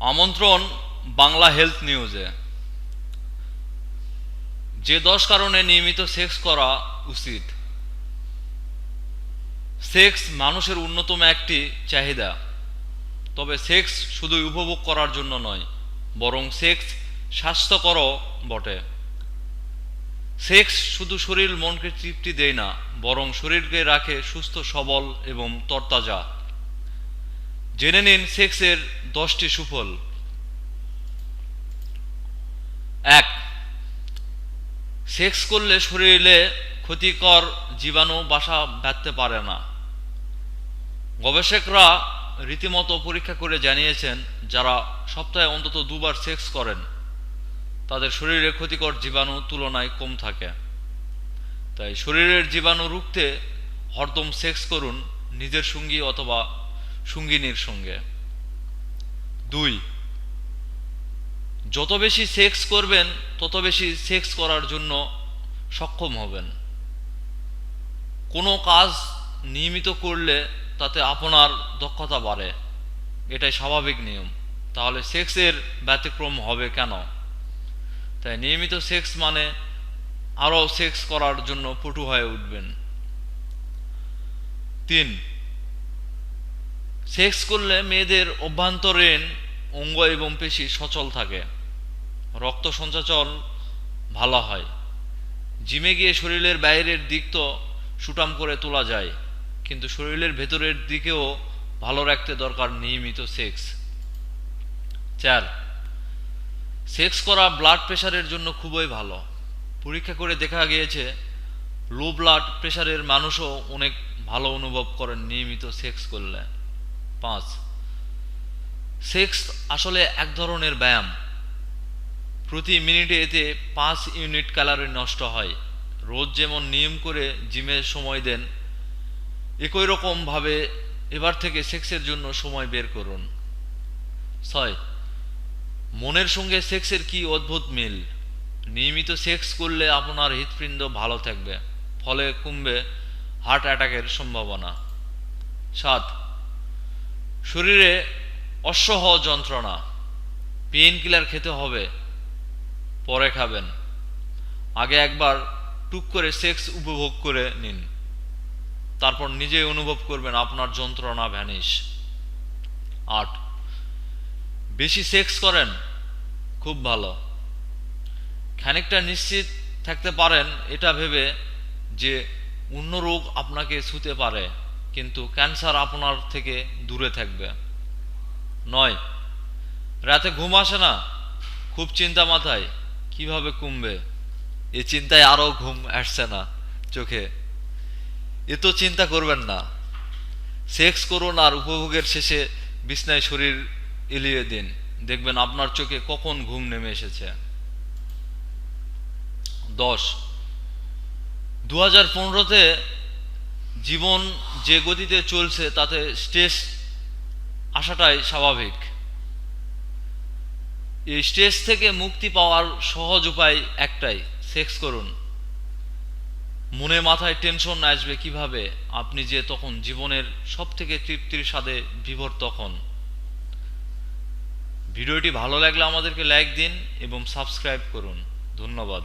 আমন্ত্রণ বাংলা হেলথ নিউজে। যে দশ কারণে নিয়মিত সেক্স করা উচিত। সেক্স মানুষের অন্যতম একটি চাহিদা। তবে সেক্স শুধুই উপভোগ করার জন্য নয়, বরং সেক্স স্বাস্থ্যকরও বটে। সেক্স শুধু শরীর মনকে তৃপ্তি দেয় না, বরং শরীরকে রাখে সুস্থ, সবল এবং তরতাজা। জেনে নিন সেক্সের দশটি সুফল। এক, সেক্স করলে শরীরে ক্ষতিকর জীবাণু বাসা বাঁধতে পারে না। গবেষকরা রীতিমতো পরীক্ষা করে জানিয়েছেন, যারা সপ্তাহে অন্তত দুবার সেক্স করেন, তাদের শরীরে ক্ষতিকর জীবাণু তুলনায় কম থাকে। তাই শরীরের জীবাণু রুখতে হরদম সেক্স করুন, নিজের সঙ্গী অথবা সঙ্গিনীর সঙ্গে। দুই, যত বেশি সেক্স করবেন, তত বেশি সেক্স করার জন্য সক্ষম হবেন। কোনো কাজ নিয়মিত করলে তাতে আপনার দক্ষতা বাড়ে। এটাই স্বাভাবিক নিয়ম। তাহলে সেক্সের ব্যতিক্রম হবে কেন? তাই নিয়মিত সেক্স মানে আরও সেক্স করার জন্য পটু হয়ে উঠবেন। তিন সেক্স করলে মেয়েদের অভ্যন্তরীণ অঙ্গ এবং পেশি সচল থাকে। রক্ত সঞ্চাচল ভালো হয়। জিমে গিয়ে শরীরের বাইরের দিক তো সুটাম করে তোলা যায়, কিন্তু শরীরের ভেতরের দিকেও ভালো রাখতে দরকার নিয়মিত সেক্স। চার, সেক্স করা ব্লাড প্রেশারের জন্য খুবই ভালো। পরীক্ষা করে দেখা গিয়েছে লো ব্লাড প্রেশারের মানুষও অনেক ভালো অনুভব করেন নিয়মিত সেক্স করলে। পাঁচ। সেক্স আসলে এক ধরনের ব্যায়াম। প্রতি মিনিটে এতে পাঁচ ইউনিট ক্যালোরি নষ্ট হয়। রোজ যেমন নিয়ম করে জিমে সময় দেন, একই রকমভাবে এবার থেকে সেক্সের জন্য সময় বের করুন। ছয়, মনের সঙ্গে সেক্সের কি অদ্ভুত মিল? নিয়মিত সেক্স করলে আপনার হৃৎপিণ্ড ভালো থাকবে, ফলে কমবে হার্ট অ্যাটাকের সম্ভাবনা। সাত শরীরে অসহ যন্ত্রণা, পেইন কিলার খেতে হবে, পরে খাবেন। আগে একবার টুক করে সেক্স উপভোগ করে নিন। তারপর নিজে অনুভব করবেন আপনার যন্ত্রণা ভ্যানিশ। আট, বেশি সেক্স করেন, খুব ভালো। খানিকটা নিশ্চিত থাকতে পারেন, এটা ভেবে যে অন্য রোগ আপনাকে ছুতে পারে। কিন্তু ক্যান্সার আপনার থেকে দূরে থাকবে। নয়, রাতে ঘুম আসে না? খুব চিন্তা মাথায়, কীভাবে কমবে? এ চিন্তায় আরও ঘুম আসছে না চোখে। এ তো চিন্তা করবেন না। সেক্স করুন আর উপভোগের শেষে বিছনায় শরীর এলিয়ে দিন। দেখবেন আপনার চোখে কখন ঘুম নেমে এসেছে। দশ দু হাজার পনেরোতে জীবন যে গতিতে চলছে, তাতে স্ট্রেস আসাটাই স্বাভাবিক। এই স্ট্রেস থেকে মুক্তি পাওয়ার সহজ উপায় একটাই, সেক্স করুন। মনে মাথায় টেনশন আসবে কীভাবে, আপনি যে তখন জীবনের সব থেকে তৃপ্তির স্বাদে বিভোর তখন। ভিডিওটি ভালো লাগলে আমাদেরকে লাইক দিন এবং সাবস্ক্রাইব করুন। ধন্যবাদ।